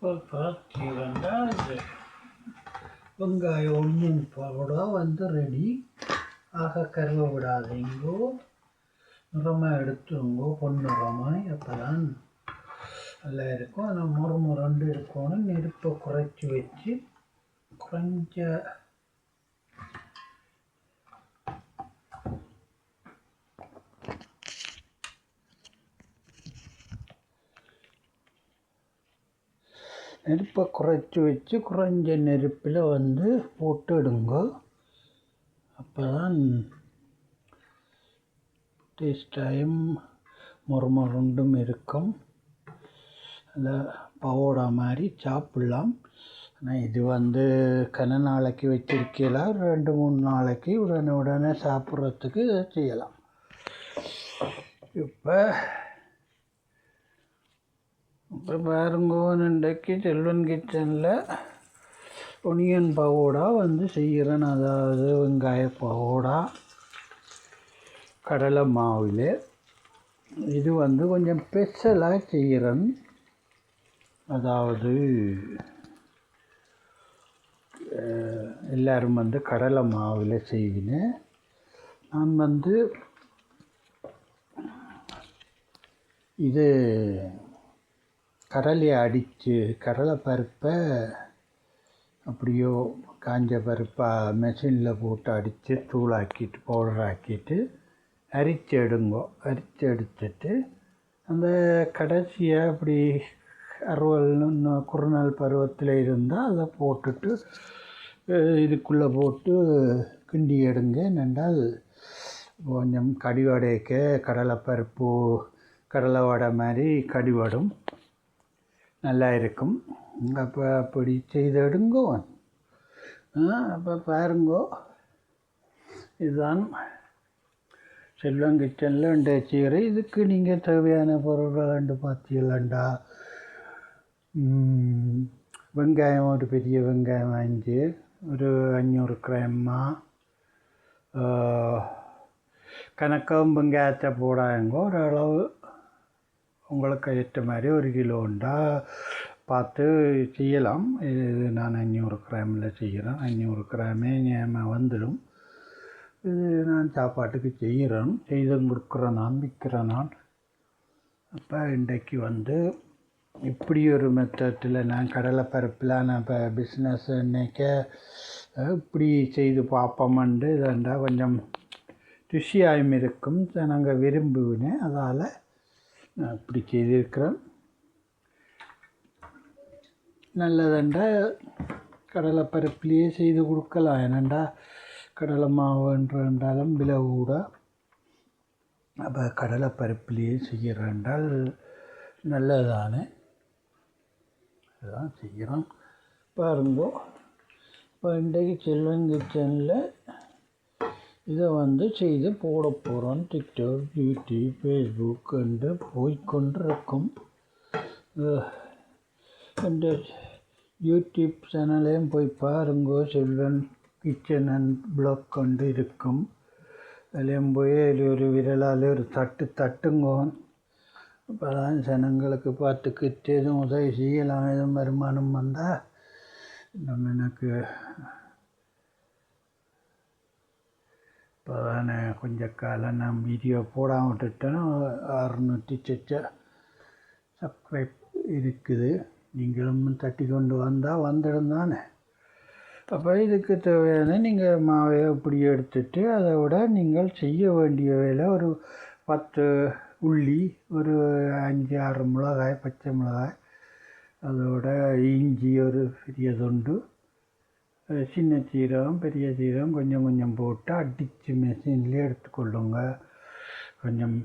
இப்போ பார்த்தீங்கன்னா இது வெங்காயம் ஒன்றும் போட வந்து ரெடி ஆக கருவ விடாதீங்கோ. நிறமாக எடுத்துருங்கோ பொன்னிறமாய் அப்போ தான் நல்லா இருக்கும். ஆனால் முறை முரண்டு இருக்கணும் நெருப்பை குறைச்சி வச்சு குறைஞ்ச நெருப்பை குறைச்சி வச்சு குறைஞ்ச நெருப்பில் வந்து போட்டு எடுங்க அப்போ தான் டேஸ்டாயும் மொறுமொருண்டும் இருக்கும். அந்த பவோடா மாதிரி சாப்பிட்லாம். ஆனால் இது வந்து கன நாளைக்கு வச்சிருக்கலாம் ரெண்டு மூணு நாளைக்கு உடனே உடனே சாப்பிட்றதுக்கு செய்யலாம். இப்போ இப்போ பாருங்க இன்றைக்கு செல்வன் கிச்சனில் ஒனியன் பகோடா வந்து செய்கிறேன். அதாவது வெங்காய பகோடா கடலை மாவில். இது வந்து கொஞ்சம் ஸ்பெஷலாக செய்கிறேன். அதாவது எல்லோரும் வந்து கடலை மாவில் செய்வினேன் நான் வந்து இது கடலையை அடித்து கடலை பருப்பை அப்படியோ காஞ்ச பருப்பாக மிஷினில் போட்டு அடித்து தூளாக்கிட்டு பவுடர் ஆக்கிட்டு அரிச்சு எடுங்கோ. அரிச்சு எடுத்துட்டு அந்த கடைசியை அப்படி அறுவல்னு குறுநாள் பருவத்தில் இருந்தால் அதை போட்டுட்டு இதுக்குள்ளே போட்டு கிண்டி எடுங்க. என்னென்றால் கொஞ்சம் கடிவடைக்க கடலைப்பருப்பு கடலை வடை மாதிரி கடிவடும். நல்லா இருக்கும் அப்போ அப்படி செய்தெடுங்கோ. அப்போ பாருங்கோ. இதுதான் செல்வம் கிச்சனில் உண்டு சீரை. இதுக்கு நீங்கள் தேவையான பொருட்கள் ரெண்டு பார்த்தீங்களாண்டா வெங்காயம் ஒரு பெரிய வெங்காயம் வாங்கி ஒரு அஞ்சூறு கிராம்மா கணக்கம் வெங்காயத்தை போடாங்கோ. ஓரளவு உங்களுக்கு ஏற்ற மாதிரி ஒரு கிலோ உண்டா? பார்த்து செய்யலாம். இது நான் அஞ்சூறு கிராமில் செய்கிறேன். அஞ்சூறு கிராமே ஞாபக வந்துடும். இது நான் சாப்பாட்டுக்கு செய்கிறேன். செய்து கொடுக்குறேன் நான் விற்கிறேன் நான். அப்போ இன்றைக்கு வந்து இப்படி ஒரு மெத்தட்டில் நான் கடலைப்பருப்பில் நான் இப்போ பிஸ்னஸ் இன்னைக்க இப்படி செய்து பார்ப்போமண்டு இதாண்டா கொஞ்சம் ருசியாயும் இருக்கும். நாங்கள் விரும்புவினேன் அதால் அப்படி இப்படி நல்லதுண்டா கடலை கடலைப்பருப்புலேயே செய்து கொடுக்கலாம். ஏனண்டா கடலை மாவுன்றாலும் விலை கூட அப்போ கடலைப்பருப்புலேயே செய்கிறேன்றால் நல்லதானே அதுதான் செய்கிறோம். பாருங்கோ இப்போ இன்றைக்கு செல்வன் கிச்சனில் இதை வந்து செய்து போட போகிறோம் டிக்டாக் யூடியூப் ஃபேஸ்புக் என்று போய்கொண்டிருக்கும் இந்த யூடியூப் சேனலையும் போய் பாருங்கோ செல்வன் கிச்சன் அண்ட் பிளாக் கொண்டு இருக்கும். அதுலேயும் போய் அதில் ஒரு விரலால் ஒரு தட்டு தட்டுங்கோ. அப்போ தான் ஜனங்களுக்கு பார்த்துக்கிட்டு எதுவும் உதவி செய்யலாம் எதுவும் வருமானம் வந்தால் நம்ம எனக்கு இப்போ தானே கொஞ்ச காலம் நான் வீடியோ போடாமல் விட்டுட்டேன் அறுநூற்றி செச்ச சப்ஸ்கிரைப் இருக்குது நீங்களும் தட்டி கொண்டு வந்தால் வந்துடும் தானே அப்போ இதுக்கு தேவையான நீங்கள் மாவை இப்படி எடுத்துட்டு அதை விட நீங்கள் செய்ய வேண்டிய வேலை ஒரு பத்து உள்ளி ஒரு அஞ்சு ஆறு மிளகாய் பச்சை மிளகாய் அதோட இஞ்சி ஒரு பெரிய துண்டு சின்ன சீரகம் பெரிய சீரகம் கொஞ்சம் கொஞ்சம் போட்டு அடித்து மெஷின்லேயே எடுத்துக்கொள்ளுங்க. கொஞ்சம்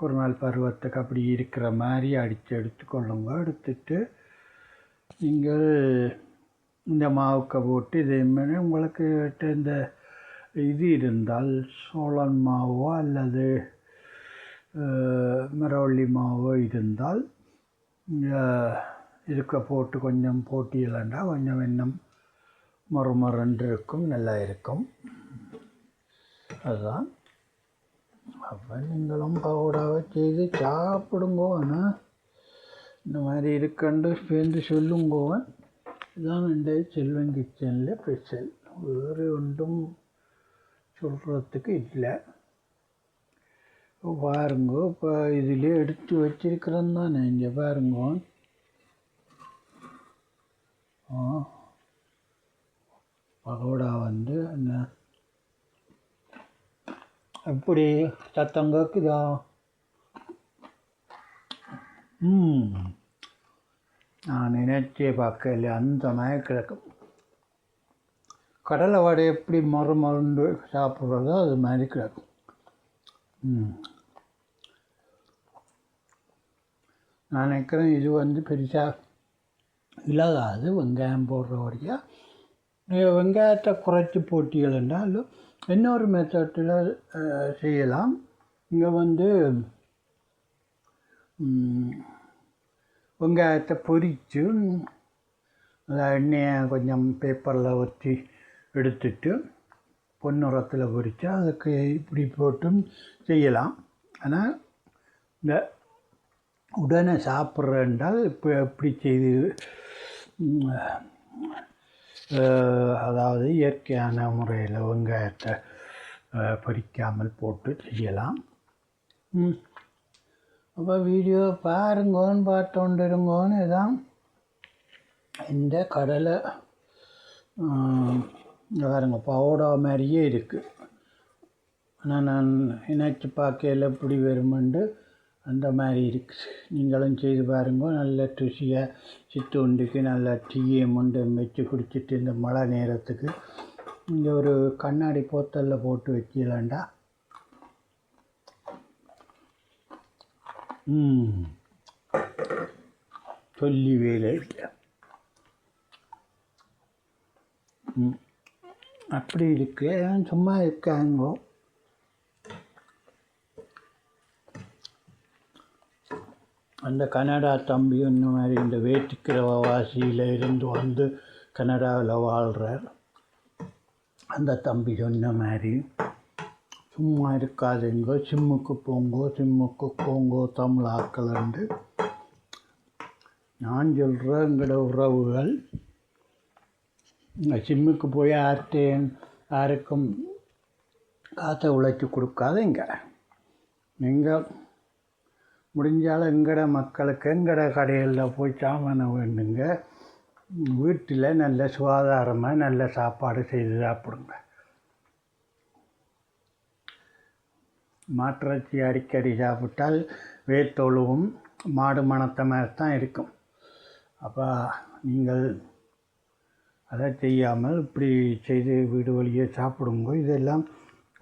குறுநாள் பருவத்துக்கு அப்படி இருக்கிற மாதிரி அடித்து எடுத்துக்கொள்ளுங்க. எடுத்துட்டு நீங்கள் இந்த மாவுக்கை போட்டு இதே மாதிரி உங்களுக்கு இந்த இது இருந்தால் சோளன் மாவோ அல்லது மரவள்ளி மாவோ இருந்தால் இருக்க போட்டு கொஞ்சம் போட்டியலண்டா கொஞ்சம் இன்னும் மறுமறன்று இருக்கும் நல்லா இருக்கும் அதுதான். அப்போ நீங்களும் பவுடாவை செய்து சாப்பிடுங்கோ இந்த மாதிரி இருக்கண்டு சேர்ந்து சொல்லுங்கோவன் இதுதான் இந்த செல்வன் கிச்சனில் ஸ்பெஷல். வேறு ஒன்றும் சொல்கிறதுக்கு இல்லை. இப்போ பாருங்க இப்போ இதிலே எடுத்து வச்சிருக்கிறேன் தானே இங்கே பாருங்க. பகோடா வந்து என்ன? எப்படி சத்தம் கேட்குதா ம். நான் நினைச்சே பார்க்கல அந்த மாதிரி கிடக்கும். கடலை வடை எப்படி மறு மருந்து சாப்பிட்றதோ அது மாதிரி கிடக்கும். ம். நான் நினைக்கிறேன் இது வந்து பெருசாக இலகாது வெங்காயம் போடுற வழியாக நீங்கள் வெங்காயத்தை குறைச்சி போட்டீங்கன்னா இன்னொரு மெத்தடில் செய்யலாம். இங்கே வந்து வெங்காயத்தை பொரித்து அதை எண்ணெயை கொஞ்சம் பேப்பரில் ஊற்றி எடுத்துட்டு பொன்னிறத்தில் பொரித்து அதுக்கு இப்படி போட்டும் செய்யலாம். ஆனால் இந்த உடனே சாப்பிட்றேன்றால் இப்போ எப்படி செய்து அதாவது இயற்கையான முறையில் வெங்காயத்தை அஹ், போட்டு செய்யலாம். அப்போ வீடியோ பாருங்கோன்னு பார்த்து இருங்கோன்னு இதான் இந்த கடலை பாருங்க பவுடா மாதிரியே இருக்குது ஆனால் நான் இணைச்சி பார்க்கையில் எப்படி வருமெண்டு அந்த மாதிரி இருக்குது நீங்களும் செய்து பாருங்க. நல்ல ருசியாக சித்துண்டிக்கு நல்ல டீயை முண்டு வச்சு குடிச்சிட்டு இந்த மழை நேரத்துக்கு இங்கே ஒரு கண்ணாடி போத்தலில் போட்டு வச்சிடலாண்டா ம். சொல்லி வேலை இல்லை. ம். அப்படி இருக்கு. சும்மா இருக்காங்கோ? அந்த கனடா தம்பி இந்த மாதிரி இந்த வேட்டுக்கிழவ வாசியில் இருந்து வந்து கனடாவில் வாழ்கிறார் அந்த தம்பி சொன்ன மாதிரி சும்மா இருக்காதுங்கோ சிம்முக்கு போங்கோ சிம்முக்கு போங்கோ தமிழ் ஆக்கலண்டு நான் சொல்கிற எங்களோட உறவுகள் இந்த சிம்முக்கு போய் யார்கிட்டையும் யாருக்கும் காற்றை உழைச்சி கொடுக்காதீங்க. நீங்கள் முடிஞ்சாலும் எங்கட மக்களுக்கு எங்கட கடைகளில் போய் சாமானை வேண்டுங்க. வீட்டில் நல்ல சுகாதாரமாக நல்ல சாப்பாடு செய்து சாப்பிடுங்க. மாட்டிறைச்சி அடிக்கடி சாப்பிட்டால் வேத்தொழுவும் மாடு மணத்த மாதிரி தான் இருக்கும். அப்போ நீங்கள் அதை செய்யாமல் இப்படி செய்து வீடு வழியே சாப்பிடுங்க. இதெல்லாம்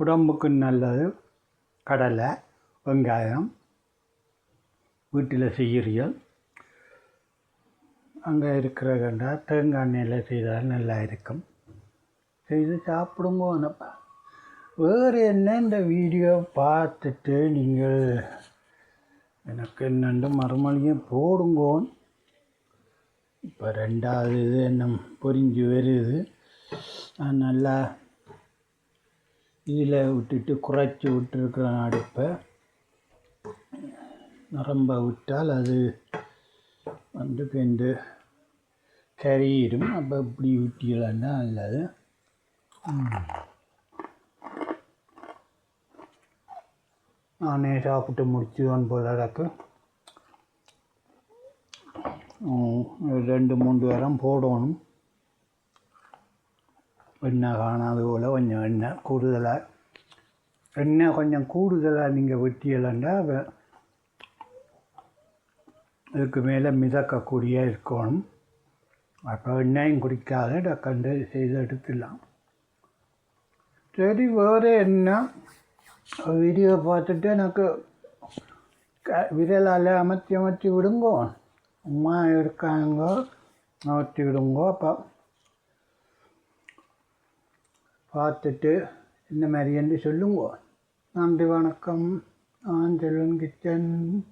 உடம்புக்கு நல்லது. கடலை வெங்காயம் வீட்டில் செய்கிறீர்கள் அங்கே இருக்கிற கண்டா தேங்காய் எண்ணெயில் செய்தால் நல்லா இருக்கும். செய்து சாப்பிடுங்கோனப்ப வேறு என்ன இந்த வீடியோ பார்த்துட்டு நீங்கள் எனக்கு என்னென்று மறுமொழியும் போடுங்கோன். இப்போ ரெண்டாவது இது என்ன பொரிஞ்சு வருது. நான் நல்லா இதில் விட்டுட்டு குறைச்சி விட்டுருக்குறேன் அடுப்பை. நிரம்ப விட்டால் அது வந்து பெண்டு கரையிடும். அப்போ இப்படி விட்டியலன்னா நல்லது. நானே சாப்பிட்டு முடிச்சுதான் போல எனக்கு ரெண்டு மூணு வாரம் போடணும். எண்ணெய் காணாத போல் கொஞ்சம் எண்ணெய் கூடுதலாக எண்ணெய் கொஞ்சம் கூடுதலாக நீங்கள் வெட்டியலண்டா வ- இதுக்கு மேலே மிதக்கக்கூடிய இருக்கணும். அப்போ எண்ணெயும் குடிக்காத டக்கண்டு செய்து எடுத்துடலாம். சரி வேறு என்ன? வீடியோ பார்த்துட்டு எனக்கு க விரலால் அமர்த்தி அமர்த்தி விடுங்கோ. அம்மா இருக்காங்க அமர்த்தி விடுங்கோ அப்போ. பார்த்துட்டு இந்த மாதிரி என்று சொல்லுங்கோ. நன்றி வணக்கம். நான் செல்வன் கிச்சன்.